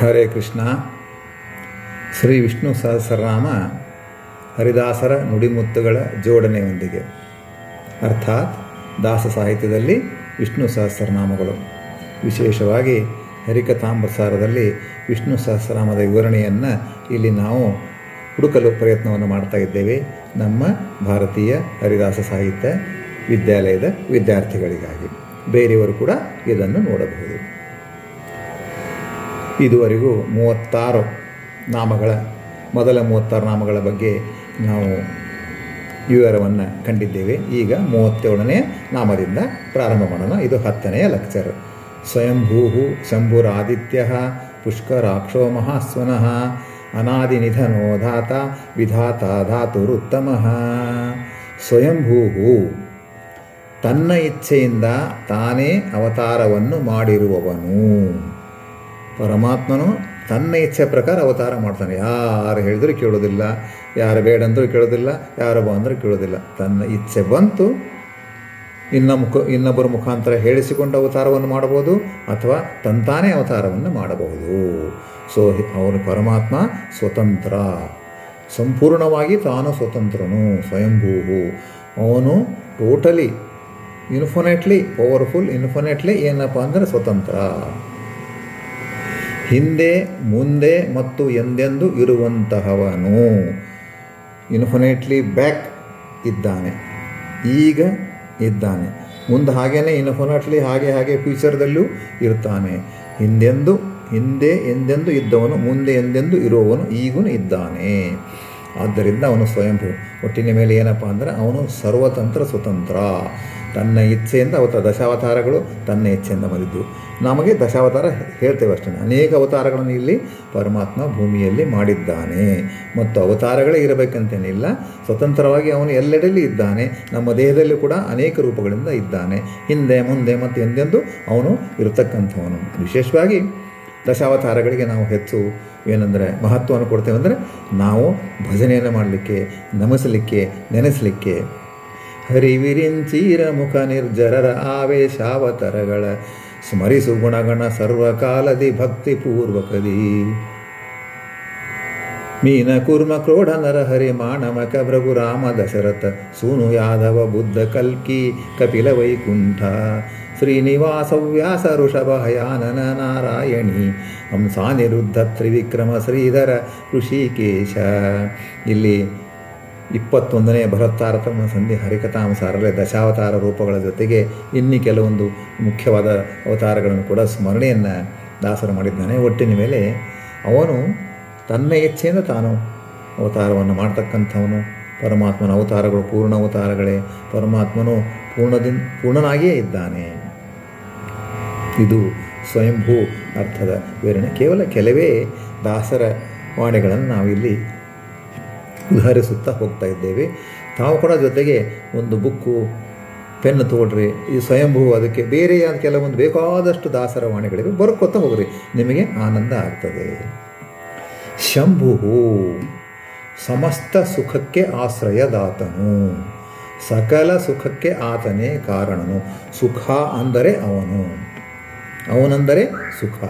ಹರೇ ಕೃಷ್ಣ. ಶ್ರೀ ವಿಷ್ಣು ಸಹಸ್ರನಾಮ ಹರಿದಾಸರ ನುಡಿಮುತ್ತುಗಳ ಜೋಡಣೆಯೊಂದಿಗೆ. ಅರ್ಥಾತ್ ದಾಸ ಸಾಹಿತ್ಯದಲ್ಲಿ ವಿಷ್ಣು ಸಹಸ್ರನಾಮಗಳು. ವಿಶೇಷವಾಗಿ ಹರಿಕಥಾಂಬಸಾರದಲ್ಲಿ ವಿಷ್ಣು ಸಹಸ್ರನಾಮದ ವಿವರಣೆಯನ್ನು ಇಲ್ಲಿ ನಾವು ಹುಡುಕಲು ಪ್ರಯತ್ನವನ್ನು ಮಾಡ್ತಾ ಇದ್ದೇವೆ. ನಮ್ಮ ಭಾರತೀಯ ಹರಿದಾಸ ಸಾಹಿತ್ಯ ವಿದ್ಯಾಲಯದ ವಿದ್ಯಾರ್ಥಿಗಳಿಗಾಗಿ. ಬೇರೆಯವರು ಕೂಡ ಇದನ್ನು ನೋಡಬಹುದು. ಇದುವರೆಗೂ ಮೂವತ್ತಾರು ನಾಮಗಳ, ಮೊದಲ ಮೂವತ್ತಾರು ನಾಮಗಳ ಬಗ್ಗೆ ನಾವು ವಿವರವನ್ನು ಕಂಡಿದ್ದೇವೆ. ಈಗ ಮೂವತ್ತೇಳನೇ ನಾಮದಿಂದ ಪ್ರಾರಂಭ ಮಾಡೋಣ. ಇದು ಹತ್ತನೆಯ ಲೆಕ್ಚರ್. ಸ್ವಯಂಭೂ ಶಂಭುರಾದಿತ್ಯ ಪುಷ್ಕರಾಕ್ಷೋ ಮಹಾಸ್ವನಃ ಅನಾದಿನಿಧನೋ ಧಾತ ವಿಧಾತ ಧಾತುರುತ್ತಮ. ಸ್ವಯಂಭೂ ತನ್ನ ಇಚ್ಛೆಯಿಂದ ತಾನೇ ಅವತಾರವನ್ನು ಮಾಡಿರುವವನು. ಪರಮಾತ್ಮನು ತನ್ನ ಇಚ್ಛೆ ಪ್ರಕಾರ ಅವತಾರ ಮಾಡ್ತಾನೆ. ಯಾರು ಹೇಳಿದ್ರು ಕೇಳೋದಿಲ್ಲ, ಯಾರು ಬೇಡ ಅಂದರೂ ಕೇಳೋದಿಲ್ಲ, ಯಾರು ಅಂದರೂ ಕೇಳೋದಿಲ್ಲ. ತನ್ನ ಇಚ್ಛೆ ಬಂತು, ಇನ್ನ ಮುಖ, ಇನ್ನೊಬ್ಬರ ಮುಖಾಂತರ ಹೇಳಿಸಿಕೊಂಡು ಅವತಾರವನ್ನು ಮಾಡಬಹುದು ಅಥವಾ ತಂತಾನೇ ಅವತಾರವನ್ನು ಮಾಡಬಹುದು. ಸೊ, ಅವನು ಪರಮಾತ್ಮ ಸ್ವತಂತ್ರ. ಸಂಪೂರ್ಣವಾಗಿ ತಾನು ಸ್ವತಂತ್ರನು ಸ್ವಯಂಭೂವು ಅವನು ಟೋಟಲಿ, ಇನ್ಫಿನೆಟ್ಲಿ, ಪವರ್ಫುಲ್, ಇನ್ಫಿನೆಟ್ಲಿ ಏನಪ್ಪ ಅಂದರೆ ಸ್ವತಂತ್ರ. ಹಿಂದೆ, ಮುಂದೆ ಮತ್ತು ಎಂದೆಂದು ಇರುವಂತಹವನು. ಇನ್ಫಿನೈಟ್ಲಿ ಬ್ಯಾಕ್ ಇದ್ದಾನೆ. ಈಗ ಇದ್ದಾನೆ. ಮುಂದೆ ಹಾಗೇನೆ ಇನ್ಫಿನೈಟ್ಲಿ ಹಾಗೆ ಹಾಗೆ ಫ್ಯೂಚರ್ದಲ್ಲೂ ಇರ್ತಾನೆ. ಹಿಂದೆಂದು, ಹಿಂದೆ ಎಂದೆಂದು ಇದ್ದವನು, ಮುಂದೆ ಎಂದೆಂದು ಇರುವವನು ಈಗೂ ಇದ್ದಾನೆ. ಆದ್ದರಿಂದ ಅವನು ಸ್ವಯಂಭೂ. ಒಟ್ಟಿನ ಮೇಲೆ ಏನಪ್ಪ ಅಂದರೆ ಅವನು ಸರ್ವತಂತ್ರ, ಸ್ವತಂತ್ರ. ತನ್ನ ಇಚ್ಛೆಯಿಂದ ಅವತ ದಶಾವತಾರಗಳು ತನ್ನ ಇಚ್ಛೆಯಿಂದ ಬಂದಿದ್ದು ನಮಗೆ ದಶಾವತಾರ ಹೇಳ್ತೇವೆ ಅಷ್ಟೇ. ಅನೇಕ ಅವತಾರಗಳನ್ನು ಇಲ್ಲಿ ಪರಮಾತ್ಮ ಭೂಮಿಯಲ್ಲಿ ಮಾಡಿದ್ದಾನೆ. ಮತ್ತು ಅವತಾರಗಳೇ ಇರಬೇಕಂತೇನಿಲ್ಲ. ಸ್ವತಂತ್ರವಾಗಿ ಅವನು ಎಲ್ಲೆಡೆಯಲ್ಲಿ ಇದ್ದಾನೆ. ನಮ್ಮ ದೇಹದಲ್ಲಿ ಕೂಡ ಅನೇಕ ರೂಪಗಳಿಂದ ಇದ್ದಾನೆ. ಹಿಂದೆ, ಮುಂದೆ ಮತ್ತು ಎಂದೆಂದು ಅವನು ಇರತಕ್ಕಂಥವನು. ವಿಶೇಷವಾಗಿ ದಶಾವತಾರಗಳಿಗೆ ನಾವು ಹೆಚ್ಚು ಏನಂದರೆ ಮಹತ್ವವನ್ನು ಕೊಡ್ತೇವೆ ಅಂದರೆ ನಾವು ಭಜನೆಯನ್ನು ಮಾಡಲಿಕ್ಕೆ, ನಮಿಸಲಿಕ್ಕೆ, ನೆನೆಸಲಿಕ್ಕೆ ಹರಿವಿರಿಂಚೀರ ಮುಖ ನಿರ್ಜರರ ಆವೇಶಾವತರಗಳ ಸ್ಮರಿಸು ಗುಣಗಣ ಸರ್ವಕಾಲದಿ ಭಕ್ತಿ ಪೂರ್ವಕದಿ. ಮೀನ ಕುರ್ಮ ಕ್ರೋಢ ನರಹರಿ ಮಾಣಮಕ ಭೃಗು ರಾಮ ದಶರಥ ಸೂನು ಯಾದವ ಬುದ್ಧ ಕಲ್ಕಿ ಕಪಿಲ ವೈಕುಂಠ ಶ್ರೀನಿವಾಸ ವ್ಯಾಸ ಋಷಭ ಹಯಾನನ ನಾರಾಯಣಿ ಹಂಸಾನಿರುದ್ಧ ತ್ರಿವಿಕ್ರಮ ಶ್ರೀಧರ ಋಷಿಕೇಶ. ಇಲ್ಲಿ ಇಪ್ಪತ್ತೊಂದನೇ ಭರತಾರತಮ ಸಂಧಿ ಹರಿಕಥಾಂಸಾರಲ್ಲೇ ದಶಾವತಾರ ರೂಪಗಳ ಜೊತೆಗೆ ಇನ್ನಿ ಕೆಲವೊಂದು ಮುಖ್ಯವಾದ ಅವತಾರಗಳನ್ನು ಕೂಡ ಸ್ಮರಣೆಯನ್ನು ದಾಸರು ಮಾಡಿದ್ದಾನೆ. ಒಟ್ಟಿನ ಮೇಲೆ ಅವನು ತನ್ನ ಇಚ್ಛೆಯಿಂದ ತಾನು ಅವತಾರವನ್ನು ಮಾಡ್ತಕ್ಕಂಥವನು. ಪರಮಾತ್ಮನ ಅವತಾರಗಳು ಪೂರ್ಣ ಅವತಾರಗಳೇ. ಪರಮಾತ್ಮನು ಪೂರ್ಣದಿಂದ ಪೂರ್ಣನಾಗಿಯೇ ಇದ್ದಾನೆ. ಇದು ಸ್ವಯಂಭೂ ಅರ್ಥದ ವಿವರಣೆ. ಕೇವಲ ಕೆಲವೇ ದಾಸರ ವಾಣಿಗಳನ್ನು ನಾವಿಲ್ಲಿ ಉದಾಹರಿಸುತ್ತಾ ಹೋಗ್ತಾ ಇದ್ದೇವೆ. ತಾವು ಕೂಡ ಜೊತೆಗೆ ಒಂದು ಬುಕ್ಕು, ಪೆನ್ ತೊಗೊಳ್ರಿ, ಈ ಸ್ವಯಂಭೂ ಅದಕ್ಕೆ ಬೇರೆಯಾದ ಕೆಲವೊಂದು ಬೇಕಾದಷ್ಟು ದಾಸರ ವಾಣಿಗಳಿವೆ ಬರ್ಕೊತಾ ಹೋಗ್ರಿ, ನಿಮಗೆ ಆನಂದ ಆಗ್ತದೆ. ಶಂಭು ಸಮಸ್ತ ಸುಖಕ್ಕೆ ಆಶ್ರಯದಾತನು. ಸಕಲ ಸುಖಕ್ಕೆ ಆತನೇ ಕಾರಣನು. ಸುಖ ಅಂದರೆ ಅವನು. ಅವನಂದರೆ ಸುಖ.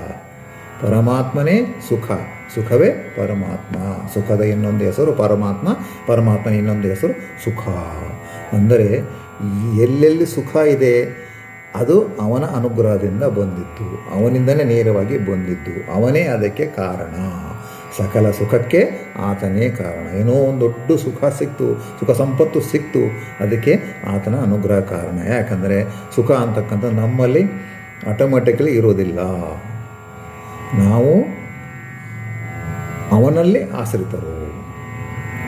ಪರಮಾತ್ಮನೇ ಸುಖ. ಸುಖವೇ ಪರಮಾತ್ಮ. ಸುಖದ ಇನ್ನೊಂದು ಹೆಸರು ಪರಮಾತ್ಮ, ಪರಮಾತ್ಮನ ಇನ್ನೊಂದು ಹೆಸರು ಸುಖ. ಅಂದರೆ ಎಲ್ಲೆಲ್ಲಿ ಸುಖ ಇದೆ, ಅದು ಅವನ ಅನುಗ್ರಹದಿಂದ ಬಂದಿತ್ತು. ಅವನಿಂದಲೇ ನೇರವಾಗಿ ಬಂದಿದ್ದು. ಅವನೇ ಅದಕ್ಕೆ ಕಾರಣ. ಸಕಲ ಸುಖಕ್ಕೆ ಆತನೇ ಕಾರಣ. ಏನೋ ಒಂದು ದೊಡ್ಡ ಸುಖ ಸಿಕ್ತು, ಸುಖ ಸಂಪತ್ತು ಸಿಕ್ತು, ಅದಕ್ಕೆ ಆತನ ಅನುಗ್ರಹ ಕಾರಣ. ಯಾಕಂದರೆ ಸುಖ ಅಂತಕ್ಕಂಥ ನಮ್ಮಲ್ಲಿ ಆಟೋಮೆಟಿಕಲಿ ಇರೋದಿಲ್ಲ. ನಾವು ಅವನಲ್ಲಿ ಆಶ್ರಿತರು.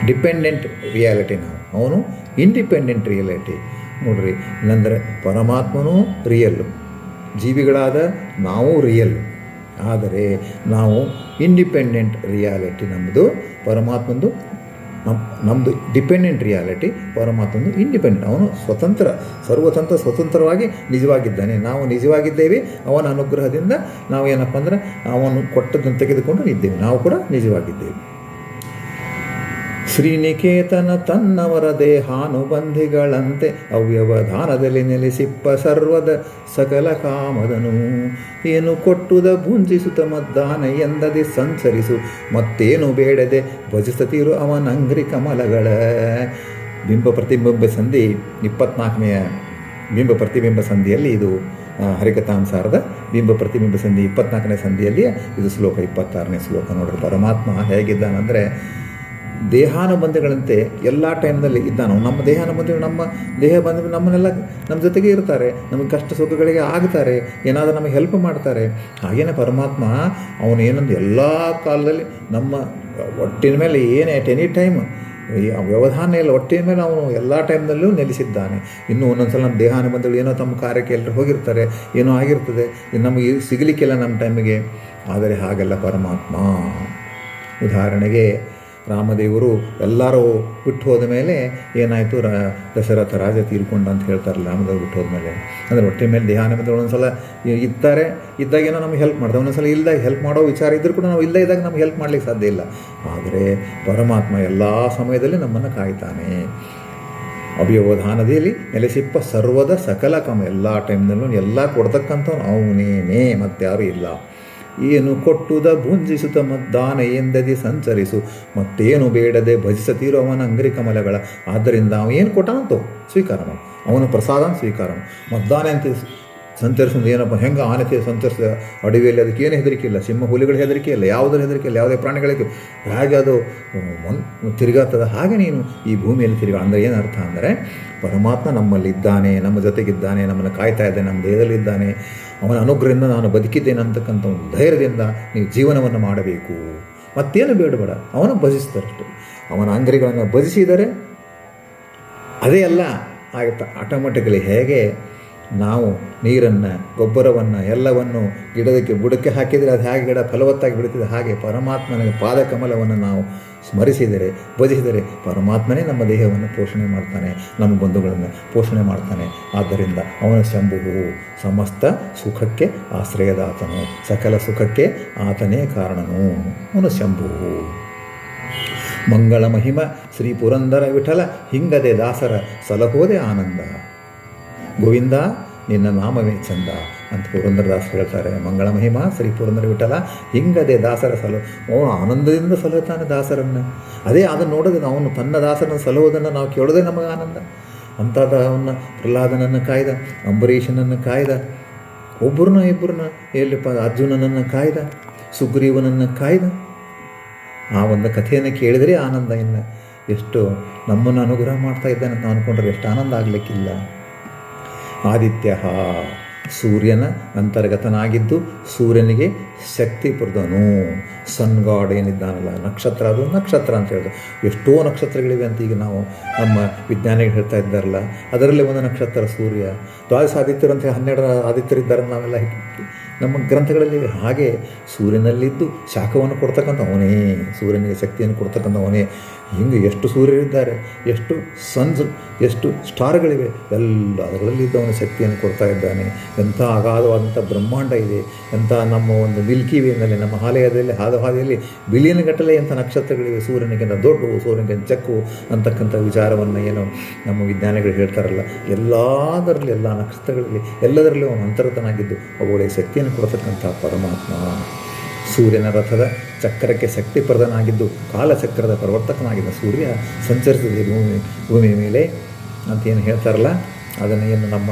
ಡಿಪೆಂಡೆಂಟ್ ರಿಯಾಲಿಟಿ ನಾವು. ಅವನು ಇಂಡಿಪೆಂಡೆಂಟ್ ರಿಯಾಲಿಟಿ ನೋಡ್ರಿ, ಇಲ್ಲಂದರೆ ಪರಮಾತ್ಮನೂ ರಿಯಲ್ಲು ಜೀವಿಗಳಾದ ನಾವು ರಿಯಲ್ ಆದರೆ ನಾವು ಇಂಡಿಪೆಂಡೆಂಟ್ ರಿಯಾಲಿಟಿ ನಮ್ಮದು ಪರಮಾತ್ಮಂದು ನಮ್ಮ ನಮ್ಮದು ಡಿಪೆಂಡೆಂಟ್ ರಿಯಾಲಿಟಿ ಪರಮಾತ್ಮನು ಇಂಡಿಪೆಂಡೆಂಟ್ ಅವನು ಸ್ವತಂತ್ರ, ಸರ್ವತಂತ್ರ, ಸ್ವತಂತ್ರವಾಗಿ ನಿಜವಾಗಿದ್ದಾನೆ. ನಾವು ನಿಜವಾಗಿದ್ದೇವೆ, ಅವನ ಅನುಗ್ರಹದಿಂದ ನಾವು ಏನಪ್ಪ ಅಂದರೆ ಅವನು ಕೊಟ್ಟದ್ದನ್ನು ತೆಗೆದುಕೊಂಡು ಇದ್ದೇವೆ. ನಾವು ಕೂಡ ನಿಜವಾಗಿದ್ದೇವೆ. ಶ್ರೀನಿಕೇತನ ತನ್ನವರ ದೇಹಾನುಬಂಧಿಗಳಂತೆ ಅವ್ಯವಧಾನದಲ್ಲಿ ನೆಲೆಸಿಪ್ಪ ಸರ್ವದ ಸಕಲ ಕಾಮದನು. ಏನು ಕೊಟ್ಟುದ ಭುಂಜಿಸುತ್ತ ಮದ್ದಾನ ಎಂದದೆ ಸಂಚರಿಸು, ಮತ್ತೇನು ಬೇಡದೆ ಭಜಿಸತಿರು ಅವನಂಗ್ರಿ ಕಮಲಗಳ. ಬಿಂಬ ಪ್ರತಿಬಿಂಬ ಸಂಧಿ ಇಪ್ಪತ್ನಾಲ್ಕನೆಯ ಬಿಂಬ ಪ್ರತಿಬಿಂಬ ಸಂಧಿಯಲ್ಲಿ ಇದು ಹರಿಕಥಾಂಸಾರದ ಬಿಂಬ ಪ್ರತಿಬಿಂಬ ಸಂಧಿ ಇಪ್ಪತ್ನಾಲ್ಕನೇ ಸಂಧಿಯಲ್ಲಿ ಇದು ಶ್ಲೋಕ ಇಪ್ಪತ್ತಾರನೇ ಶ್ಲೋಕ ನೋಡ್ರಿ. ಪರಮಾತ್ಮ ಹೇಗಿದ್ದಾನಂದರೆ ದೇಹಾನುಬಂಧಗಳಂತೆ ಎಲ್ಲ ಟೈಮ್ನಲ್ಲಿ ಇದ್ದಾನು, ನಮ್ಮ ದೇಹಾನುಬಂಧಗಳು, ನಮ್ಮ ದೇಹ ಬಂದ ನಮ್ಮನ್ನೆಲ್ಲ ನಮ್ಮ ಜೊತೆಗೆ ಇರ್ತಾರೆ, ನಮಗೆ ಕಷ್ಟ ಸುಖಗಳಿಗೆ ಆಗ್ತಾರೆ, ಏನಾದರೂ ನಮಗೆ ಹೆಲ್ಪ್ ಮಾಡ್ತಾರೆ. ಹಾಗೇನೆ ಪರಮಾತ್ಮ, ಅವನು ಏನಂದು ಎಲ್ಲ ಕಾಲದಲ್ಲಿ ನಮ್ಮ ಒಟ್ಟಿನ ಮೇಲೆ ಏನೇ ಅಟ್ ಎನಿ ಟೈಮ್ ವ್ಯವಧಾನ ಇಲ್ಲ ಒಟ್ಟಿನ ಮೇಲೆ ಅವನು ಎಲ್ಲ ಟೈಮ್ನಲ್ಲೂ ನೆಲೆಸಿದ್ದಾನೆ. ಇನ್ನೂ ಒಂದೊಂದು ಸಲ ನಮ್ಮ ದೇಹಾನುಬಂಧಗಳು ಏನೋ ತಮ್ಮ ಕಾರ್ಯಕ್ಕೆ ಎಲ್ಲರೂ ಹೋಗಿರ್ತಾರೆ, ಏನೋ ಆಗಿರ್ತದೆ, ಇದು ನಮಗೆ ಸಿಗಲಿಕ್ಕಿಲ್ಲ ನಮ್ಮ ಟೈಮಿಗೆ ಆದರೆ ಹಾಗೆಲ್ಲ ಪರಮಾತ್ಮ. ಉದಾಹರಣೆಗೆ ರಾಮದೇವರು ಎಲ್ಲರೂ ಬಿಟ್ಟು ಹೋದ ಮೇಲೆ ಏನಾಯಿತು? ರಾ, ದಶರಥ ರಾಜ ತೀರ್ಕೊಂಡ ಅಂತ ಹೇಳ್ತಾರೆ ರಾಮದೇವರು ಬಿಟ್ಟು ಹೋದ್ಮೇಲೆ ಅಂದರೆ ಹೊಟ್ಟೆ ಮೇಲೆ ದೇಹಾನುಬಂಧಗಳು ಒಂದೊಂದ್ಸಲ ಇದ್ದಾರೆ. ಇರ್ತಾರೆ ಇದ್ದಾಗೇನೋ ನಮ್ಗೆ ಹೆಲ್ಪ್ ಮಾಡ್ತಾರೆ. ಒಂದೊಂದ್ಸಲ ಇಲ್ಲದಾಗ ಹೆಲ್ಪ್ ಮಾಡೋ ವಿಚಾರ ಇದ್ದರೂ ಕೂಡ ನಾವು ಇಲ್ಲದೇ ಇದ್ದಾಗ ನಮ್ಗೆ ಹೆಲ್ಪ್ ಮಾಡಲಿಕ್ಕೆ ಸಾಧ್ಯ ಇಲ್ಲ. ಆದರೆ ಪರಮಾತ್ಮ ಎಲ್ಲ ಸಮಯದಲ್ಲಿ ನಮ್ಮನ್ನು ಕಾಯ್ತಾನೆ. ಅವ್ಯವಧಾನದಲ್ಲಿ ನೆಲೆಸಿಪ್ಪ ಸರ್ವದ ಸಕಲ ಕಮ ಎಲ್ಲ ಟೈಮ್ನಲ್ಲೂ ಎಲ್ಲ ಕೊಡ್ತಕ್ಕಂಥವ್ನು ಅವನೇನೇ. ಮತ್ತಾರೂ ಇಲ್ಲ. ಏನು ಕೊಟ್ಟುದ ಭುಂಜಿಸುತ್ತ ಮದ್ದಾನ ಎಂದದಿ ಸಂಚರಿಸು. ಮತ್ತೇನು ಬೇಡದೆ ಭಜಿಸತೀರೋ ಅವನ ಅಂಗರಿ ಕಮಲಗಳ. ಆದ್ದರಿಂದ ಅವನು ಏನು ಕೊಟ್ಟಾನಂತೋ? ಸ್ವೀಕಾರ ಮಾಡು ಅವನ ಪ್ರಸಾದ ಸ್ವೀಕಾರ ಮದ್ದಾನೆ ಅಂತ ಸಂಚರಿಸೋದು ಏನಪ್ಪ? ಹೆಂಗೆ ಆನೆ ಸಂತರಿಸಿದ ಅಡವಿಯಲ್ಲಿ ಅದಕ್ಕೆ ಏನು ಹೆದರಿಕೆ ಇಲ್ಲ. ಸಿಂಹ ಹುಲಿಗಳ ಹೆದರಿಕೆ ಇಲ್ಲ. ಯಾವುದರ ಹೆದರಿಕೆ ಇಲ್ಲ. ಯಾವುದೇ ಪ್ರಾಣಿಗಳಿಗೆ ಹಾಗೆ ಅದು ಮನ್ ತಿರುಗಾಗ್ತದೆ. ಹಾಗೆ ನೀನು ಈ ಭೂಮಿಯಲ್ಲಿ ತಿರುಗ. ಅಂದರೆ ಏನು ಅರ್ಥ ಅಂದರೆ, ಪರಮಾತ್ಮ ನಮ್ಮಲ್ಲಿದ್ದಾನೆ, ನಮ್ಮ ಜೊತೆಗಿದ್ದಾನೆ, ನಮ್ಮನ್ನು ಕಾಯ್ತಾ ಇದ್ದಾನೆ, ನಮ್ಮ ದೇಹದಲ್ಲಿದ್ದಾನೆ ಅವನ ಅನುಗ್ರಹದಿಂದ ನಾನು ಬದುಕಿದ್ದೇನೆ ಅಂತಕ್ಕಂಥ ಒಂದು ಧೈರ್ಯದಿಂದ ನೀವು ಜೀವನವನ್ನು ಮಾಡಬೇಕು. ಮತ್ತೇನು ಬೇಡಬೇಡ ಅವನು ಭಜಿಸ್ತಾರಷ್ಟು. ಅವನ ಅಂಗರಿಗಳನ್ನು ಭಜಿಸಿದರೆ, ಅದೇ ಅಲ್ಲ, ಆಗುತ್ತೆ. ಆಟೋಮೆಟಿಕಲಿ ಹೇಗೆ ನಾವು ನೀರನ್ನು, ಗೊಬ್ಬರವನ್ನು, ಎಲ್ಲವನ್ನು ಗಿಡದಕ್ಕೆ ಬುಡಕ್ಕೆ ಹಾಕಿದರೆ ಅದು ಹೇಗೆ ಗಿಡ ಫಲವತ್ತಾಗಿ ಬಿಡುತ್ತದೆ ಹಾಗೆ ಪರಮಾತ್ಮನ ಪಾದಕಮಲವನ್ನು ನಾವು ಸ್ಮರಿಸಿದರೆ, ಭಜಿಸಿದರೆ ಪರಮಾತ್ಮನೇ ನಮ್ಮ ದೇಹವನ್ನು ಪೋಷಣೆ ಮಾಡ್ತಾನೆ, ನಮ್ಮ ಬಂಧುಗಳನ್ನು ಪೋಷಣೆ ಮಾಡ್ತಾನೆ. ಆದ್ದರಿಂದ ಅವನ ಶಂಭುವು ಸಮಸ್ತ ಸುಖಕ್ಕೆ ಆಶ್ರಯದಾತನು. ಸಕಲ ಸುಖಕ್ಕೆ ಆತನೇ ಕಾರಣನು. ಅವನು ಶಂಭುವು ಮಂಗಳ ಮಹಿಮ, ಶ್ರೀ ಪುರಂದರ ವಿಠಲ, ಹಿಂಗದೆ ದಾಸರ ಸಲಹೋದೆ ಆನಂದ. ಗೋವಿಂದ ನಿನ್ನ ನಾಮವೇ ಚಂದ ಅಂತ ಪುರಂದರದಾಸ್ ಹೇಳ್ತಾರೆ. ಮಂಗಳ ಮಹಿಮ, ಶ್ರೀ ಪುರಂದರ ವಿಠಲ, ಹಿಂಗದೆ ದಾಸರ ಸಲ, ಓ, ಆನಂದದಿಂದ ಸಲಹುತ್ತಾನೆ ದಾಸರನ್ನು. ಅದೇ ಅದನ್ನು ನೋಡೋದು ಅವನು ತನ್ನ ದಾಸರನ್ನು ಸಲಹುವುದನ್ನು ನಾವು ಕೇಳೋದೇ ನಮಗೆ ಆನಂದ. ಅಂಥದ್ದು ಅವನ ಪ್ರಹ್ಲಾದನನ್ನು ಕಾಯ್ದ, ಅಂಬರೀಷನನ್ನು ಕಾಯ್ದ, ಒಬ್ಬರನ್ನ ಇಬ್ಬರನ್ನ ಎಲ್ಲಿಪ್ಪ ಅರ್ಜುನನನ್ನು ಕಾಯ್ದ, ಸುಗ್ರೀವನನ್ನು ಕಾಯ್ದ. ಆ ಒಂದು ಕಥೆಯನ್ನು ಕೇಳಿದರೆ ಆನಂದ ಇನ್ನು. ಎಷ್ಟು ನಮ್ಮನ್ನು ಅನುಗ್ರಹ ಮಾಡ್ತಾ ಇದ್ದಾನೆ ಅಂತ ಅಂದ್ಕೊಂಡ್ರೆ ಎಷ್ಟು ಆನಂದ ಆಗಲಿಕ್ಕಿಲ್ಲ. ಆದಿತ್ಯ ಸೂರ್ಯನ ಅಂತರ್ಗತನಾಗಿದ್ದು ಸೂರ್ಯನಿಗೆ ಶಕ್ತಿ ಪಡೆದನು. ಸನ್ ಗಾಡ್ ಏನಿದ್ದಾನಲ್ಲ, ನಕ್ಷತ್ರ, ಅದು ನಕ್ಷತ್ರ ಅಂತ ಹೇಳಿದ್ರು ಎಷ್ಟೋ ನಕ್ಷತ್ರಗಳಿವೆ ಅಂತ ಈಗ ನಾವು ನಮ್ಮ ವಿಜ್ಞಾನಿಗಳು ಹೇಳ್ತಾ ಇದ್ದಾರಲ್ಲ, ಅದರಲ್ಲಿ ಒಂದು ನಕ್ಷತ್ರ ಸೂರ್ಯ. ದ್ವಾದಶ ಆದಿತ್ಯರು ಅಂತ ಹನ್ನೆರಡು ಆದಿತ್ಯರಿದ್ದಾರೆ ನಾವೆಲ್ಲ ನಮ್ಮ ಗ್ರಂಥಗಳಲ್ಲಿ ಹಾಗೆ ಸೂರ್ಯನಲ್ಲಿದ್ದು ಶಾಖವನ್ನು ಕೊಡ್ತಕ್ಕಂಥ ಅವನೇ, ಸೂರ್ಯನಿಗೆ ಶಕ್ತಿಯನ್ನು ಕೊಡ್ತಕ್ಕಂಥ ಅವನೇ. ಹಿಂಗೆ ಎಷ್ಟು ಸೂರ್ಯರಿದ್ದಾರೆ ಎಷ್ಟು ಸನ್ಸ್ ಎಷ್ಟು ಸ್ಟಾರ್ಗಳಿವೆ, ಎಲ್ಲ ಅದರಲ್ಲಿ ಇದ್ದವನ ಶಕ್ತಿಯನ್ನು ಕೊಡ್ತಾ ಇದ್ದಾನೆ. ಎಂಥ ಅಗಾಧವಾದಂಥ ಬ್ರಹ್ಮಾಂಡ ಇದೆ, ಎಂಥ ನಮ್ಮ ಒಂದು ಮಿಲ್ಕಿ ವೇನಲ್ಲಿ, ನಮ್ಮ ಹಾಲಯದಲ್ಲಿ ಹಾದ ಹಾದಿಯಲ್ಲಿ ಬಿಲಿಯನ್ ಗಟ್ಟಲೆ ಎಂಥ ನಕ್ಷತ್ರಗಳಿವೆ, ಸೂರ್ಯನಿಗಿಂತ ದೊಡ್ಡವು, ಸೂರ್ಯನಿಗಿಂತ ಚಕ್ಕು ಅಂತಕ್ಕಂಥ ವಿಚಾರವನ್ನು ಏನು ನಮ್ಮ ವಿಜ್ಞಾನಿಗಳು ಹೇಳ್ತಾರಲ್ಲ, ಎಲ್ಲದರಲ್ಲಿ, ಎಲ್ಲ ನಕ್ಷತ್ರಗಳಲ್ಲಿ, ಎಲ್ಲದರಲ್ಲೂ ಅವನು ಅಂತರ್ಗತನಾಗಿದ್ದು ಅವುಗಳಿಗೆ ಶಕ್ತಿಯನ್ನು ಕೊಡತಕ್ಕಂಥ ಪರಮಾತ್ಮ. ಸೂರ್ಯನ ರಥದ ಚಕ್ರಕ್ಕೆ ಶಕ್ತಿ ಪ್ರಧಾನಾಗಿದ್ದು ಕಾಲಚಕ್ರದ ಪ್ರವರ್ತಕನಾಗಿದ್ದ ಸೂರ್ಯ ಸಂಚರಿಸಿದೆ ಭೂಮಿ, ಭೂಮಿಯ ಮೇಲೆ ಅಂತ ಏನು ಹೇಳ್ತಾರಲ್ಲ, ಅದನ್ನು ಏನು ನಮ್ಮ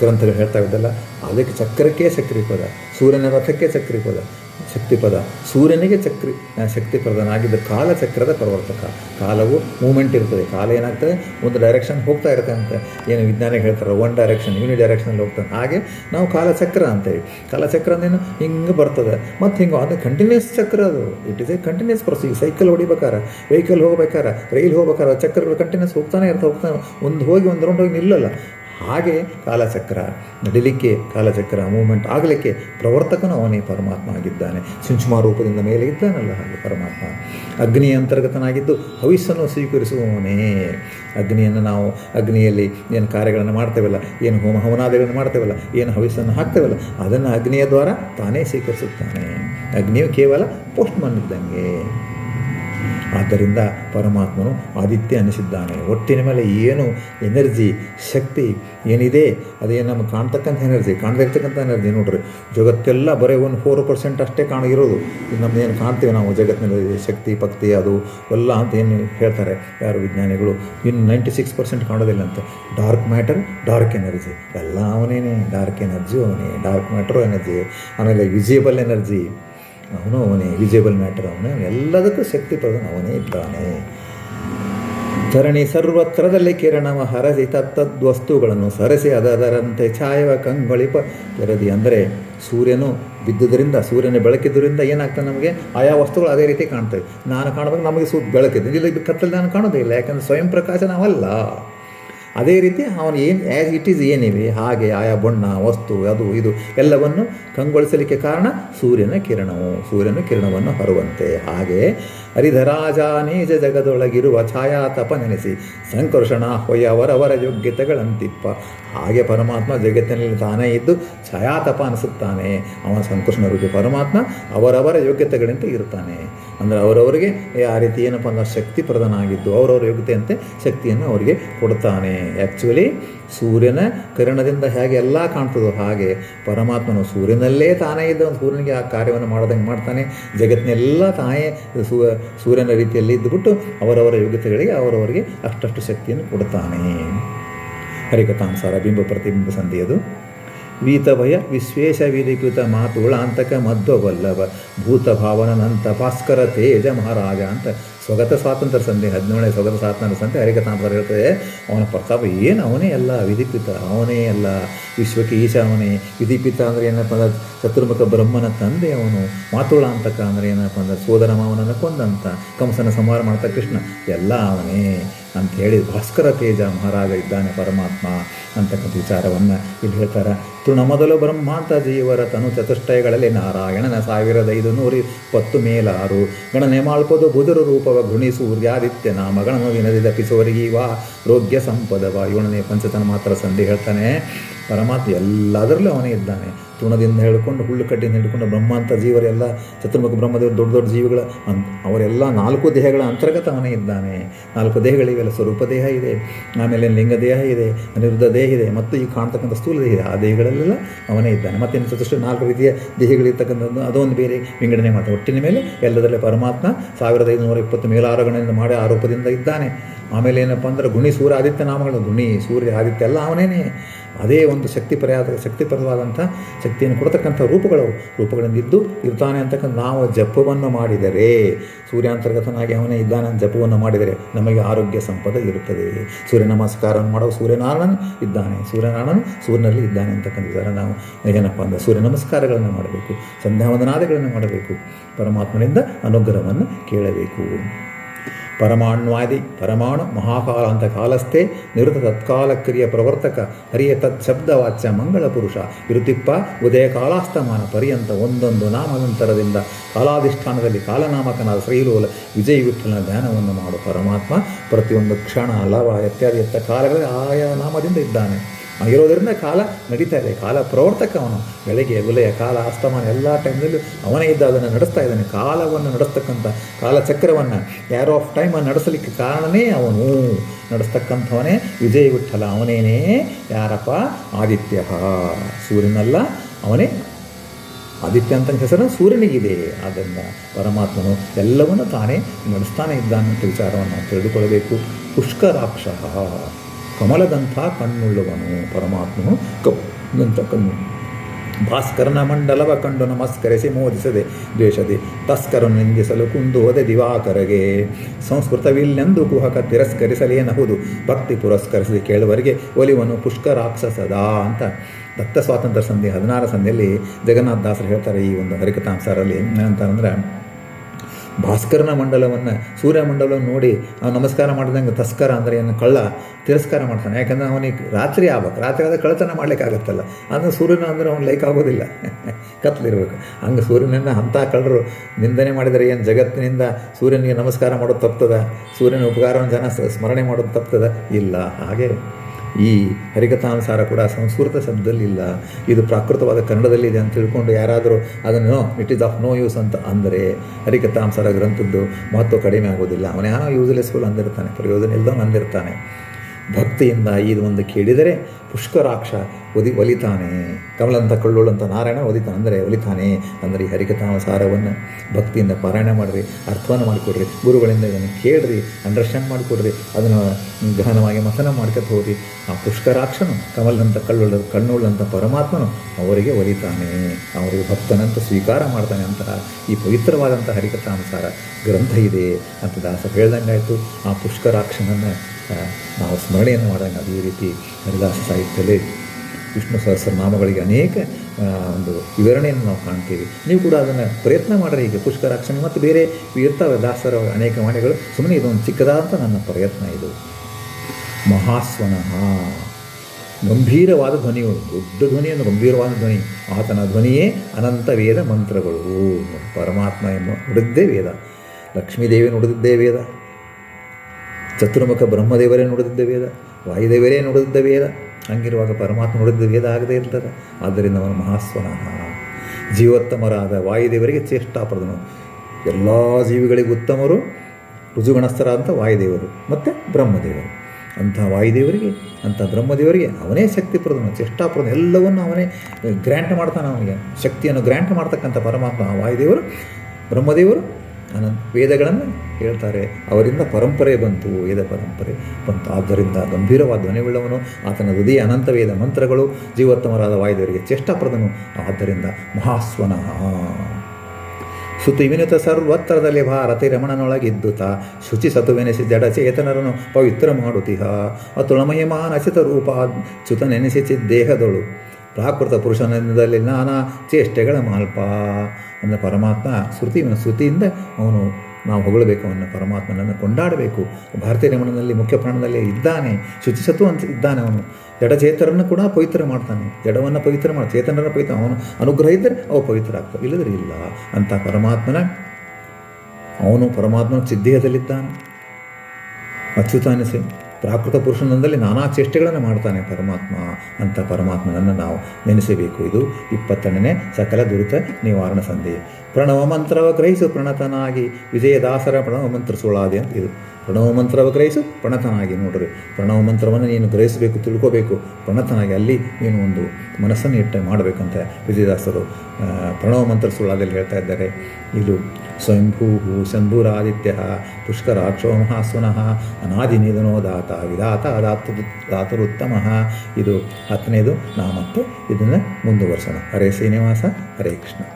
ಗ್ರಂಥಗಳು ಹೇಳ್ತಾ ಇದ್ದಲ್ಲ, ಅದಕ್ಕೆ ಚಕ್ರಕ್ಕೆ ಸಕ್ರಿಪದ ಸೂರ್ಯನ ರಥಕ್ಕೆ ಶಕ್ತಿ ಪದ ಶಕ್ತಿ ಪದ ಸೂರ್ಯನಿಗೆ ಚಕ್ರಿ ಶಕ್ತಿ ಪ್ರಧಾನಾಗಿದ್ದ ಕಾಲಚಕ್ರದ ಪ್ರವರ್ತಕ. ಕಾಲವು ಮೂಮೆಂಟ್ ಇರ್ತದೆ. ಕಾಲ ಏನಾಗ್ತದೆ? ಒಂದು ಡೈರೆಕ್ಷನ್ ಹೋಗ್ತಾ ಇರುತ್ತೆ ಅಂತ ಏನು ವಿಜ್ಞಾನಿ ಹೇಳ್ತಾರೆ ಒನ್ ಡೈರೆಕ್ಷನ್ ಯೂನಿ ಡೈರೆಕ್ಷನಲ್ಲಿ ಹೋಗ್ತಾನೆ ಹಾಗೆ ನಾವು ಕಾಲಚಕ್ರ ಅಂತೇವೆ ಕಾಲಚಕ್ರ ಅಂದೇನು ಹಿಂಗೆ ಬರ್ತದೆ. ಮತ್ತು ಹಿಂಗೆ ಅದು ಕಂಟಿನ್ಯೂಸ್ ಚಕ್ರ ಅದು. It is a continuous process cycle ಹೊಡಿಬೇಕಾರೆ vehicle ಹೋಗ್ಬೇಕಾರೆ ರೈಲ್ ಹೋಗ್ಬೇಕಾರೆ, ಚಕ್ರಗಳು ಕಂಟಿನ್ಯೂಸ್ ಹೋಗ್ತಾನೆ ಇರ್ತಾ ಹೋಗ್ತಾನೆ. ಒಂದು ಹೋಗಿ ಒಂದು ರೌಂಡ್ ಹೋಗಿ ನಿಲ್ಲಲ್ಲ. ಹಾಗೆ ಕಾಲಚಕ್ರ, ನಡಿಲಿಕ್ಕೆ ಕಾಲಚಕ್ರ, ಮೂಮೆಂಟ್ ಆಗಲಿಕ್ಕೆ ಪ್ರವರ್ತಕನು ಅವನೇ ಪರಮಾತ್ಮ ಆಗಿದ್ದಾನೆ. ಸುಂಚುಮ ರೂಪದಿಂದ ಮೇಲೆ ಇದ್ದಾನಲ್ಲ, ಹಾಗೆ ಪರಮಾತ್ಮ. ಅಗ್ನಿಯ ಅಂತರ್ಗತನಾಗಿದ್ದು ಹವಿಸ್ಸನ್ನು ಸ್ವೀಕರಿಸುವವನೇ. ಅಗ್ನಿಯನ್ನು ನಾವು ಅಗ್ನಿಯಲ್ಲಿ ಏನು ಕಾರ್ಯಗಳನ್ನು ಮಾಡ್ತೇವಲ್ಲ, ಏನು ಹೋಮ ಹವನಾದಿಗಳನ್ನು ಮಾಡ್ತೇವಲ್ಲ, ಏನು ಹವಿಸ್ಸನ್ನು ಹಾಕ್ತೇವಲ್ಲ, ಅದನ್ನು ಅಗ್ನಿಯ ದ್ವಾರ ತಾನೇ ಸ್ವೀಕರಿಸುತ್ತಾನೆ. ಅಗ್ನಿಯು ಕೇವಲ ಪೋಸ್ಟ್ಮನ್ ಇದ್ದಂಗೆ. ಆದ್ದರಿಂದ ಪರಮಾತ್ಮನು ಆದಿತ್ಯ ಅನಿಸಿದ್ದಾನೆ ಒಟ್ಟಿನ ಮೇಲೆ ಏನು ಎನರ್ಜಿ ಶಕ್ತಿ ಏನಿದೆ? ಅದೇನು ನಮಗೆ ಕಾಣ್ತಕ್ಕಂಥ ಎನರ್ಜಿ ಕಾಣದೇ ಇರ್ತಕ್ಕಂಥ ಎನರ್ಜಿ ನೋಡ್ರಿ. ಜಗತ್ತೆಲ್ಲ ಬರೀ ಒಂದು ಫೋರ್ ಪರ್ಸೆಂಟ್ ಅಷ್ಟೇ ಕಾಣಿರೋದು ಏನು ಕಾಣ್ತೀವಿ ನಾವು ಜಗತ್ತಿನಲ್ಲಿ ಶಕ್ತಿ, ಭಕ್ತಿ, ಅದು ಎಲ್ಲ ಅಂತ ಏನು ಹೇಳ್ತಾರೆ ಯಾರು ವಿಜ್ಞಾನಿಗಳು. ಇನ್ನು ನೈಂಟಿ ಸಿಕ್ಸ್ ಪರ್ಸೆಂಟ್ ಕಾಣೋದಿಲ್ಲ ಅಂತ. ಡಾರ್ಕ್ ಮ್ಯಾಟರ್ ಡಾರ್ಕ್ ಎನರ್ಜಿ ಎಲ್ಲ ಅವನೇನೆ ಡಾರ್ಕ್ ಎನರ್ಜಿ ಅವನೇ ಡಾರ್ಕ್ ಮ್ಯಾಟ್ರ್ ಎನರ್ಜಿ ಆಮೇಲೆ ವಿಜಿಯಬಲ್ ಎನರ್ಜಿ ಅವನು ಅವನೇ ವಿಜಿಯಬಲ್ ಮ್ಯಾಟರ್ ಅವನೇ, ಎಲ್ಲದಕ್ಕೂ ಶಕ್ತಿ ಪ್ರಧಾನ ಅವನೇ ಇದ್ದಾನೆ. ಧರಣಿ ಸರ್ವತ್ರದಲ್ಲಿ ಕಿರಣವ ಹರಸಿ ತತ್ತದ್ವಸ್ತುಗಳನ್ನು ಸರಸಿ ಅದರಂತೆ ಛಾಯವ ಕಂಗೊಳಿಪ ಕೆರದಿ ಅಂದರೆ ಸೂರ್ಯನು ಬಿದ್ದುದರಿಂದ, ಸೂರ್ಯನ ಬೆಳಕಿದ್ದರಿಂದ ಏನಾಗ್ತದೆ ನಮಗೆ? ಆಯಾ ವಸ್ತುಗಳು ಅದೇ ರೀತಿ ಕಾಣ್ತವೆ. ನಾನು ಕಾಣಬೇಕು, ನಮಗೆ ಸೂ, ಬೆಳಕಿದೆ. ಇಲ್ಲ ಕತ್ತಲ್ಲಿ ನಾನು ಕಾಣೋದೇ ಇಲ್ಲ. ಯಾಕಂದರೆ ಸ್ವಯಂ ಪ್ರಕಾಶ ನಾವಲ್ಲ. ಅದೇ ರೀತಿ ಅವನು ಏನು ಆ್ಯಸ್ ಇಟ್ ಈಸ್ ಏನಿವೆ, ಹಾಗೆ ಆಯಾ ಬಣ್ಣ, ವಸ್ತು, ಅದು, ಇದು ಎಲ್ಲವನ್ನು ಕಂಗೊಳಿಸಲಿಕ್ಕೆ ಕಾರಣ ಸೂರ್ಯನ ಕಿರಣವು, ಸೂರ್ಯನ ಕಿರಣವನ್ನು ಹರುವಂತೆ. ಹಾಗೆ ಹರಿಧರಾಜ ನೀಜ ಜಗದೊಳಗಿರುವ ಛಾಯಾತಪ ನೆನೆಸಿ ಸಂಕರ್ಷಣ ಹೊಯ್ಯ ಅವರವರ ಯೋಗ್ಯತೆಗಳಂತಿಪ್ಪ. ಹಾಗೆ ಪರಮಾತ್ಮ ಜಗತ್ತಿನಲ್ಲಿ ತಾನೇ ಇದ್ದು ಛಾಯಾತಪ ಅನಿಸುತ್ತಾನೆ. ಅವನ ಸಂಕೃಷ್ಣ ರೂಪಿ ಪರಮಾತ್ಮ ಅವರವರ ಯೋಗ್ಯತೆಗಳಂತೆ ಇರ್ತಾನೆ ಅಂದರೆ ಅವರವರಿಗೆ ಆ ರೀತಿ ಏನಪ್ಪ ಅಂದ್ರೆ ಶಕ್ತಿ ಪ್ರಧಾನ ಆಗಿದ್ದು ಅವರವರ ಯೋಗ್ಯತೆಯಂತೆ ಶಕ್ತಿಯನ್ನು ಅವರಿಗೆ ಕೊಡ್ತಾನೆ ಆ್ಯಕ್ಚುಲಿ ಸೂರ್ಯನ ಕಿರಣದಿಂದ ಹೇಗೆ ಎಲ್ಲ ಕಾಣ್ತದೋ ಹಾಗೆ ಪರಮಾತ್ಮನು ಸೂರ್ಯನಲ್ಲೇ ತಾನೇ ಇದ್ದ ಒಂದು ಸೂರ್ಯನಿಗೆ ಆ ಕಾರ್ಯವನ್ನು ಮಾಡೋದಂಗೆ ಮಾಡ್ತಾನೆ. ಜಗತ್ತಿನೆಲ್ಲ ತಾನೇ ಸೂ ಸೂರ್ಯನ ರೀತಿಯಲ್ಲಿ ಇದ್ದುಬಿಟ್ಟು ಅವರವರ ಯೋಗ್ಯತೆಗಳಿಗೆ ಅವರವರಿಗೆ ಅಷ್ಟಷ್ಟು ಶಕ್ತಿಯನ್ನು ಕೊಡ್ತಾನೆ ಹರಿಕಥಾನುಸಾರ ಬಿಂಬ ಪ್ರತಿಬಿಂಬ ಸಂಧಿಯದು. ವೀತಭಯ ವಿಶ್ವೇಶ ವಿಧಿಕೃತ ಮಾತುಳಾಂತಕ ಮಧ್ವವಲ್ಲಭ. ಭೂತ ಭಾವನನಂತ ಭಾಸ್ಕರ ತೇಜ ಮಹಾರಾಜ ಅಂತ ಸ್ವಗತ ಸ್ವಾತಂತ್ರ್ಯ ಸಂಧಿ, ಹದಿನೇಳನೇ ಸ್ವಗತ ಸ್ವಾತಂತ್ರ್ಯ ಸಂಧಿ ಹರಿಕಥಾಂತರ ಹೇಳ್ತದೆ, ಅವನ ಪ್ರತಾಪ ಏನು? ಅವನೇ ಎಲ್ಲ, ವಿಧಿಪಿತ, ಅವನೇ ಎಲ್ಲ, ವಿಶ್ವಕ್ಕೆ ಈಶ ಅವನೇ, ವಿಧಿಪಿತ ಅಂದರೆ ಏನಪ್ಪ ಅಂದ್ರೆ ಚತುರ್ಮುಖ ಬ್ರಹ್ಮನ ತಂದೆ ಅವನು, ಮಾತುಳ ಅಂತಕ್ಕ ಅಂದರೆ ಏನಪ್ಪ ಅಂದ್ರೆ ಸೋದರ ಮಾವನನ್ನು ಕೊಂದಂತ, ಕಂಸನ ಸಂಹಾರ ಮಾಡ್ತಾ ಕೃಷ್ಣ, ಎಲ್ಲ ಅವನೇ. ಅಂತ ಹೇಳಿ ಭಾಸ್ಕರ ತೇಜ ಮಹಾರಾಜ ಇದ್ದಾನೆ ಪರಮಾತ್ಮ ಅಂತಕ್ಕಂಥ ವಿಚಾರವನ್ನು ಇಲ್ಲಿ ಹೇಳ್ತಾರೆ. ತೃಣ ಮೊದಲು ಬ್ರಹ್ಮಾಂತ ಜೀವರ ತನು ಚತುಷ್ಟಯಗಳಲ್ಲಿ ನಾರಾಯಣನ ಸಾವಿರದ ಐದು ನೂರ ಇಪ್ಪತ್ತು ಮೇಲಾರು. ಗಣನೆ ಮಾಡ್ಬೋದು ಬುಧರು ರೂಪವ ಗುಣಿ ಸೂರ್ಯಾದಿತ್ಯ ನಾಮಗಳನ್ನು ವಿನದಿದಪಿಸುವರಿಗೀವ ರೋಗ್ಯ ಸಂಪದವ ಏಳನೇ ಪಂಚತನ ಮಾತ್ರ ಸಂಧಿ ಹೇಳ್ತಾನೆ. ಪರಮಾತ್ಮ ಎಲ್ಲದರಲ್ಲೂ ಅವನೇ ಇದ್ದಾನೆ. ತೃಣದಿಂದ ಹೇಳಿಕೊಂಡು ಹುಳ್ಳು ಕಡ್ಡಿಯಿಂದ ಹಿಡ್ಕೊಂಡು, ಬ್ರಹ್ಮಾಂತ ಜೀವರೆಲ್ಲ ಚತುರ್ಮುಖ ಬ್ರಹ್ಮದೇವರು, ದೊಡ್ಡ ದೊಡ್ಡ ಜೀವಿಗಳ ಅವರೆಲ್ಲ ನಾಲ್ಕು ದೇಹಗಳ ಅಂತರ್ಗತ ಅವನೇ ಇದ್ದಾನೆ. ನಾಲ್ಕು ದೇಹಗಳಿವೆಲ್ಲ ಸ್ವರೂಪ ದೇಹ ಇದೆ, ಆಮೇಲೆ ಲಿಂಗ ದೇಹ ಇದೆ, ಅನಿರುದ್ಧ ದೇಹ ಇದೆ, ಮತ್ತು ಈ ಕಾಣ್ತಕ್ಕಂಥ ಸ್ಥೂಲ ದೇಹ ಇದೆ. ಆ ದೇಹಗಳಲ್ಲೆಲ್ಲ ಅವನೇ ಇದ್ದಾನೆ. ಮತ್ತು ಚತುಷ್ಟು, ನಾಲ್ಕು ರೀತಿಯ ದೇಹಗಳಿರ್ತಕ್ಕಂಥದ್ದು, ಅದೊಂದು ಬೇರೆ ವಿಂಗಡಣೆ ಮಾಡ್ತಾರೆ ಒಟ್ಟಿನ ಮೇಲೆ ಎಲ್ಲದರಲ್ಲೇ ಪರಮಾತ್ಮ ಸಾವಿರದ ಐದುನೂರ ಇಪ್ಪತ್ತು ಮೇಲಾರುಗಳಿಂದ ಮಾಡಿ ಆರೋಪದಿಂದ ಇದ್ದಾನೆ. ಆಮೇಲೆ ಏನಪ್ಪ ಅಂದ್ರೆ, ಗುಣಿ ಸೂರ್ಯ ಆದಿತ್ಯ ನಾಮಗಳು. ಗುಣಿ ಸೂರ್ಯ ಆದಿತ್ಯ ಎಲ್ಲ ಅವನೇನೆ. ಅದೇ ಒಂದು ಶಕ್ತಿ ಪರ್ಯಾದ ಶಕ್ತಿಪರವಾದಂಥ ಶಕ್ತಿಯನ್ನು ಕೊಡತಕ್ಕಂಥ ರೂಪಗಳು ರೂಪಗಳಿಂದ ಇದ್ದು ಇರ್ತಾನೆ ಅಂತಕ್ಕಂಥ ನಾವು ಜಪವನ್ನು ಮಾಡಿದರೆ, ಸೂರ್ಯಾಂತರ್ಗತನಾಗಿ ಅವನೇ ಇದ್ದಾನೆ ಜಪವನ್ನು ಮಾಡಿದರೆ ನಮಗೆ ಆರೋಗ್ಯ ಸಂಪದ ಇರುತ್ತದೆ. ಸೂರ್ಯ ನಮಸ್ಕಾರವನ್ನು ಮಾಡುವ ಸೂರ್ಯನಾರಾಯಣನು ಇದ್ದಾನೆ, ಸೂರ್ಯನಾರಾಯಣನು ಸೂರ್ಯನಲ್ಲಿ ಇದ್ದಾನೆ ಅಂತಕ್ಕಂಥ ವಿಚಾರ ನಾವು ಏನಪ್ಪ ಅಂದರೆ ಸೂರ್ಯ ನಮಸ್ಕಾರಗಳನ್ನು ಮಾಡಬೇಕು, ಸಂಧ್ಯಾವಂದನಾದಿಗಳನ್ನು ಮಾಡಬೇಕು, ಪರಮಾತ್ಮನಿಂದ ಅನುಗ್ರಹವನ್ನು ಕೇಳಬೇಕು. ಪರಮಾಣ್ವಾದಿ, ಪರಮಾಣು ಮಹಾಕಾಲ ಅಂತ ಕಾಲಸ್ಥೆ ನಿರುತ ತತ್ಕಾಲ ಕ್ರಿಯ ಪ್ರವರ್ತಕ, ಹರಿಯ ತತ್ ಶಬ್ದವಾಚ್ಯ ಮಂಗಳ ಪುರುಷ ಇರುತಿಪ್ಪ ಉದಯ ಕಾಲಾಸ್ತಮಾನ ಪರ್ಯಂತ ಒಂದೊಂದು ನಾಮನಂತರದಿಂದ ಕಾಲಾಧಿಷ್ಠಾನದಲ್ಲಿ ಕಾಲನಾಮಕನಾದ ಶ್ರೀಲೋಲ ವಿಜಯ ವಿಠಲನ ಧ್ಯಾನವನ್ನು ಮಾಡು ಪರಮಾತ್ಮ. ಪ್ರತಿಯೊಂದು ಕ್ಷಣ ಲವ ಇತ್ಯಾದಿ ಎತ್ತ ಕಾಲಗಳಲ್ಲಿ ಆಯಾ ನಾಮದಿಂದ ಇದ್ದಾನೆ. ಇರೋದರಿಂದ ಕಾಲ ನಡೀತಾ ಇದೆ. ಕಾಲ ಪ್ರವರ್ತಕ ಅವನು. ಬೆಳಗ್ಗೆ ಉಲಯ ಕಾಲ ಅಸ್ತಮಾನ ಎಲ್ಲ ಟೈಮ್ನಲ್ಲೂ ಅವನೇ ಇದ್ದ ಅದನ್ನು ನಡೆಸ್ತಾ ಇದ್ದಾನೆ. ಕಾಲವನ್ನು ನಡೆಸ್ತಕ್ಕಂಥ ಕಾಲಚಕ್ರವನ್ನು ಯಾರೋ ಆಫ್ ಟೈಮನ್ನು ನಡೆಸಲಿಕ್ಕೆ ಕಾರಣನೇ ಅವನು. ನಡೆಸ್ತಕ್ಕಂಥವನೇ ವಿಜಯ ವಿಠಲ ಅವನೇನೇ? ಯಾರಪ್ಪ? ಆದಿತ್ಯ. ಸೂರ್ಯನಲ್ಲ, ಅವನೇ ಆದಿತ್ಯ ಅಂತ ಹೆಸರು ಸೂರ್ಯನಿಗಿದೆ. ಆದ್ದರಿಂದ ಪರಮಾತ್ಮನು ಎಲ್ಲವನ್ನು ತಾನೇ ನಡೆಸ್ತಾನೆ ಇದ್ದಾನೆ ಅಂತ ವಿಚಾರವನ್ನು ತಿಳಿದುಕೊಳ್ಳಬೇಕು. ಪುಷ್ಕರಾಕ್ಷ. ಕಮಲದಂಥ ಕಣ್ಣುಳ್ಳವನು ಪರಮಾತ್ಮನು. ಕಪ್ಪಂಥ ಕಣ್ಣು? ಭಾಸ್ಕರನ ಮಂಡಲವ ಕಂಡು ನಮಸ್ಕರಿಸಿ ಮೋದಿಸದೆ, ದ್ವೇಷದೆ ತಸ್ಕರನ್ನು ನಿಂದಿಸಲು ಕುಂದು ಹೋದೆ ದಿವಾಕರಗೆ. ಸಂಸ್ಕೃತವಿಲ್ಲೆಂದು ಕುಹಕ ತಿರಸ್ಕರಿಸಲೇನಹುದು? ಭಕ್ತಿ ಪುರಸ್ಕರಿಸಿ ಕೇಳುವರಿಗೆ ಒಲಿವನು ಪುಷ್ಕರಾಕ್ಷಸದಾ ಅಂತ. ದತ್ತ ಸ್ವಾತಂತ್ರ್ಯ ಸಂಧಿ ಹದಿನಾರು ಸಂಧಿಯಲ್ಲಿ ಜಗನ್ನಾಥ ದಾಸರು ಹೇಳ್ತಾರೆ ಈ ಒಂದು ಹರಿಕಥಾಂಸಾರಲ್ಲಿ ಏನಂತಾರಂದ್ರೆ ಭಾಸ್ಕರನ ಮಂಡಲವನ್ನು, ಸೂರ್ಯ ಮಂಡಲವನ್ನು ನೋಡಿ ಅವ್ನು ನಮಸ್ಕಾರ ಮಾಡಿದಂಗೆ ತಸ್ಕರ ಅಂದರೆ ಏನು ಕಳ್ಳ? ತಿರಸ್ಕಾರ ಮಾಡ್ತಾನೆ. ಯಾಕಂದರೆ ಅವನಿಗೆ ರಾತ್ರಿ ಆಗ್ಬೇಕು. ರಾತ್ರಿ ಆದರೆ ಕಳ್ಳತನ ಮಾಡಲಿಕ್ಕಾಗತ್ತಲ್ಲ ಅಂದರೆ ಸೂರ್ಯನ ಅಂದರೆ ಅವ್ನು ಲೈಕ್ ಆಗೋದಿಲ್ಲ. ಕತ್ಲಿರ್ಬೇಕು. ಹಂಗೆ ಸೂರ್ಯನನ್ನು ಅಂಥ ಕಳ್ಳರು ನಿಂದನೆ ಮಾಡಿದರೆ ಏನು ಜಗತ್ತಿನಿಂದ ಸೂರ್ಯನಿಗೆ ನಮಸ್ಕಾರ ಮಾಡೋದು ತಪ್ತದ? ಸೂರ್ಯನ ಉಪಕಾರವನ್ನು ಜನ ಸ್ಮರಣೆ ಮಾಡೋದು ತಪ್ತದ? ಇಲ್ಲ. ಹಾಗೆ ಈ ಹರಿಕಥಾನುಸಾರ ಕೂಡ ಸಂಸ್ಕೃತ ಶಬ್ದದಲ್ಲಿಲ್ಲ. ಇದು ಪ್ರಾಕೃತವಾದ ಕನ್ನಡದಲ್ಲಿದೆ ಅಂತ ತಿಳ್ಕೊಂಡು ಯಾರಾದರೂ ಅದನ್ನು it is of no use ಅಂತ ಅಂದರೆ ಹರಿಕಥಾಂಸಾರ ಗ್ರಂಥದ್ದು ಮಹತ್ವ ಕಡಿಮೆ ಆಗೋದಿಲ್ಲ. ಅವನೇ ಯೂಸ್ಲೆಸ್ಫುಲ್ ಯೂಸ್ಲೆಸ್ಗಳು ಅಂದಿರ್ತಾನೆ ಪ್ರಯೋಜನ ಇಲ್ಲದವನು ಅಂದಿರ್ತಾನೆ ಭಕ್ತಿಯಿಂದ ಇದು ಒಂದು ಕೇಳಿದರೆ ಪುಷ್ಕರಾಕ್ಷ ಒದಿ, ಒಲಿತಾನೆ. ಕಮಲಂತ ಕೊಳ್ಳೋಳಂತ ನಾರಾಯಣ ಒಲಿತಾನೆ ಅಂದರೆ ಒಲಿತಾನೆ. ಅಂದರೆ ಈ ಹರಿಕಥಾನುಸಾರವನ್ನು ಭಕ್ತಿಯಿಂದ ಪಾರಾಯಣ ಮಾಡಿರಿ, ಅರ್ಥವನ್ನು ಮಾಡಿಕೊಡ್ರಿ, ಗುರುಗಳಿಂದ ಇದನ್ನು ಕೇಳ್ರಿ ಅಂಡರ್ಸ್ಟ್ಯಾಂಡ್ ಮಾಡಿಕೊಡ್ರಿ, ಅದನ್ನು ಗಹನವಾಗಿ ಮಥನ ಮಾಡ್ಕೊತ ಹೋಗ್ರಿ. ಆ ಪುಷ್ಕರಾಕ್ಷನು, ಕಮಲಂತ ಕಳ್ಳುಳ್ಳ ಕಣ್ಣುಳ್ಳಂತ ಪರಮಾತ್ಮನು ಅವರಿಗೆ ಒಲಿತಾನೆ. ಅವರಿಗೆ ಭಕ್ತನಂತ ಸ್ವೀಕಾರ ಮಾಡ್ತಾನೆ ಅಂತಹ ಈ ಪವಿತ್ರವಾದಂಥ ಹರಿಕಥಾನುಸಾರ ಗ್ರಂಥ ಇದೆ ಅಂತ ದಾಸ ಹೇಳ್ದಂಗಾಯಿತು. ಆ ಪುಷ್ಕರಾಕ್ಷನನ್ನು ನಾವು ಸ್ಮರಣೆಯನ್ನು ಮಾಡಿದಂಗೆ ಅದೇ ರೀತಿ ಹರಿದಾಸ ಸಾಹಿತ್ಯದಲ್ಲಿ ವಿಷ್ಣು ಸಹಸ್ರನಾಮಗಳಿಗೆ ಅನೇಕ ಒಂದು ವಿವರಣೆಯನ್ನು ನಾವು ಕಾಣ್ತೀವಿ. ನೀವು ಕೂಡ ಅದನ್ನು ಪ್ರಯತ್ನ ಮಾಡ್ರಿ ಈಗ ಪುಷ್ಕರಾಕ್ಷಣೆ ಮತ್ತು ಬೇರೆ ಇರ್ತಾವೆ ದಾಸರ ಅನೇಕ ವಾಣಿಗಳು. ಸುಮ್ಮನೆ ಇದೊಂದು ಚಿಕ್ಕದಾದಂಥ ನನ್ನ ಪ್ರಯತ್ನ ಇದು. ಮಹಾಸ್ವನಃ. ಗಂಭೀರವಾದ ಧ್ವನಿಗಳು ದೊಡ್ಡ ಧ್ವನಿ ಗಂಭೀರವಾದ ಧ್ವನಿ. ಆತನ ಧ್ವನಿಯೇ ಅನಂತ ವೇದ ಮಂತ್ರಗಳು. ಪರಮಾತ್ಮ ಎಂಬ ನುಡಿದ್ದೇ ವೇದ. ಲಕ್ಷ್ಮೀದೇವಿ ನುಡಿದಿದ್ದೇ ವೇದ. ಚತುರ್ಮುಖ ಬ್ರಹ್ಮದೇವರೇ ನುಡಿದಿದ್ದ ವೇದ, ವಾಯುದೇವರೇ ನುಡಿದಿದ್ದ ವೇದ, ಹಂಗಿರುವಾಗ ಪರಮಾತ್ಮ ನುಡಿದ ವೇದ ಆಗದೇ ಇರ್ತದೆ. ಆದ್ದರಿಂದ ಅವನು ಮಹಾಸ್ವನಃ ಜೀವೋತ್ತಮರಾದ ವಾಯುದೇವರಿಗೆ ಚೇಷ್ಟಾಪ್ರದನು. ಎಲ್ಲ ಜೀವಿಗಳಿಗೆ ಉತ್ತಮರು ರುಜುಗಣಸ್ಥರಾದಂಥ ವಾಯುದೇವರು, ಮತ್ತು ಬ್ರಹ್ಮದೇವರು. ಅಂಥ ವಾಯುದೇವರಿಗೆ, ಅಂಥ ಬ್ರಹ್ಮದೇವರಿಗೆ ಅವನೇ ಶಕ್ತಿಪ್ರದನು ಚೇಷ್ಟಾಪ್ರದನು. ಎಲ್ಲವನ್ನು ಅವನೇ ಗ್ರ್ಯಾಂಟ್ ಮಾಡ್ತಾನೆ ಅವನಿಗೆ. ಶಕ್ತಿಯನ್ನು ಗ್ರ್ಯಾಂಟ್ ಮಾಡ್ತಕ್ಕಂಥ ಪರಮಾತ್ಮ ವಾಯುದೇವರು, ಬ್ರಹ್ಮದೇವರು ವೇದಗಳನ್ನು ಹೇಳ್ತಾರೆ. ಅವರಿಂದ ಪರಂಪರೆ ಬಂತು, ವೇದ ಪರಂಪರೆ ಬಂತು. ಆದ್ದರಿಂದ ಗಂಭೀರವಾದ ಧ್ವನಿವುಳ್ಳವನು ಆತನ ಹೃದಯ ಅನಂತ ವೇದ ಮಂತ್ರಗಳು ಜೀವೋತ್ತಮರಾದ ವಾಯುದೇವರಿಗೆ ಚೇಷ್ಟಾಪ್ರದನು ಆದ್ದರಿಂದ ಮಹಾಸ್ವನಃ. ಸುತಿ ವಿನುತ ಸರ್ವತ್ರದಲ್ಲಿ ಭಾರತಿ ರಮಣನೊಳಗಿದ್ದುತ. ಶುಚಿ ಸತುವೆನಿಸಿ ಜಡಚೇತನರನ್ನು ಪವಿತ್ರ ಮಾಡುತಿಹ. ಅತುಳಮಯ ಮಾನಸಿತ ರೂಪ ಚ್ಯುತ ನೆನೆಸಿ ದೇಹದೊಳು. ಪ್ರಾಕೃತ ಪುರುಷನಿಂದಲೇ ನಾನಾ ಚೇಷ್ಟೆಗಳ ಮಾಲ್ಪ ಅನ್ನೋ ಪರಮಾತ್ಮ ಶ್ರುತಿ ಶ್ರುತಿಯಿಂದ ಅವನು ನಾವು ಹೊಗಳಬೇಕು ಅವನ ಪರಮಾತ್ಮನನ್ನು ಕೊಂಡಾಡಬೇಕು. ಭಾರತೀಯ ರಮಣದಲ್ಲಿ ಮುಖ್ಯ ಪ್ರಾಣದಲ್ಲಿ ಇದ್ದಾನೆ. ಶುಚಿಸತ್ವ ಅಂತ ಇದ್ದಾನೆ ಅವನು. ಜಡಚೇತರನ್ನು ಕೂಡ ಪವಿತ್ರ ಮಾಡ್ತಾನೆ. ಜಡವನ್ನು ಪವಿತ್ರ ಮಾಡಿ, ಚೇತನರನ್ನು ಪವಿತ್ರ, ಅವನು ಅನುಗ್ರಹ ಇದ್ದರೆ ಅವು ಪವಿತ್ರ ಆಗ್ತವೆ ಇಲ್ಲದ್ರೆ ಇಲ್ಲ. ಅಂತ ಪರಮಾತ್ಮನ, ಅವನು ಪರಮಾತ್ಮನ ಸಿದ್ಧೇಹದಲ್ಲಿದ್ದಾನೆ ಅಚ್ಯುತಾನಿಸಿ ಪ್ರಾಕೃತ ಪುರುಷನಂದಲ್ಲಿ ನಾನಾ ಚೇಷ್ಟೆಗಳನ್ನು ಮಾಡ್ತಾನೆ ಪರಮಾತ್ಮ ಅಂತ ಪರಮಾತ್ಮನನ್ನು ನಾವು ನೆನೆಸಬೇಕು. ಇದು ಇಪ್ಪತ್ತೆರಡನೇ ಸಕಲ ದುರಿತ ನಿವಾರಣ ಸಂಧಿ. ಪ್ರಣವ ಮಂತ್ರವ ಗ್ರಹಿಸು ಪ್ರಣತನಾಗಿ. ವಿಜಯದಾಸರ ಪ್ರಣವ ಮಂತ್ರ ಸುಳಾದೆ ಅಂತ ಇದು. ಪ್ರಣವ ಮಂತ್ರವ ಗ್ರಹಿಸು, ಪ್ರಣತನಾಗಿ ನೋಡ್ರಿ. ಪ್ರಣವ ಮಂತ್ರವನ್ನು ನೀನು ಗ್ರಹಿಸಬೇಕು, ತಿಳ್ಕೋಬೇಕು. ಪ್ರಣತನಾಗಿ ಅಲ್ಲಿ ನೀನು ಒಂದು ಮನಸ್ಸನ್ನು ಇಟ್ಟು ಮಾಡಬೇಕಂತ ವಿಜಯದಾಸರು. ಪ್ರಣವ ಮಂತ್ರ ಸುಳ್ಳಾದಲ್ಲಿ ಹೇಳ್ತಾ ಇದ್ದಾರೆ. ಇದು ಸ್ವಯಂಭೂ ಶಂಭೂರಾದಿತ್ಯ ಪುಷ್ಕರಾಕ್ಷೋ ಮಹಾಸ್ವನಃ ಅನಾದಿ ನಿಧನೋ ದಾತ ವಿಧಾತ ದಾತು ದಾತುರುತ್ತಮ ಇದು ಹತ್ತನೇದು ನಾ ಮತ್ತೆ ಇದನ್ನು ಮುಂದುವರ್ಸೋಣ. ಹರೇ ಶ್ರೀನಿವಾಸ, ಹರೇ ಕೃಷ್ಣ.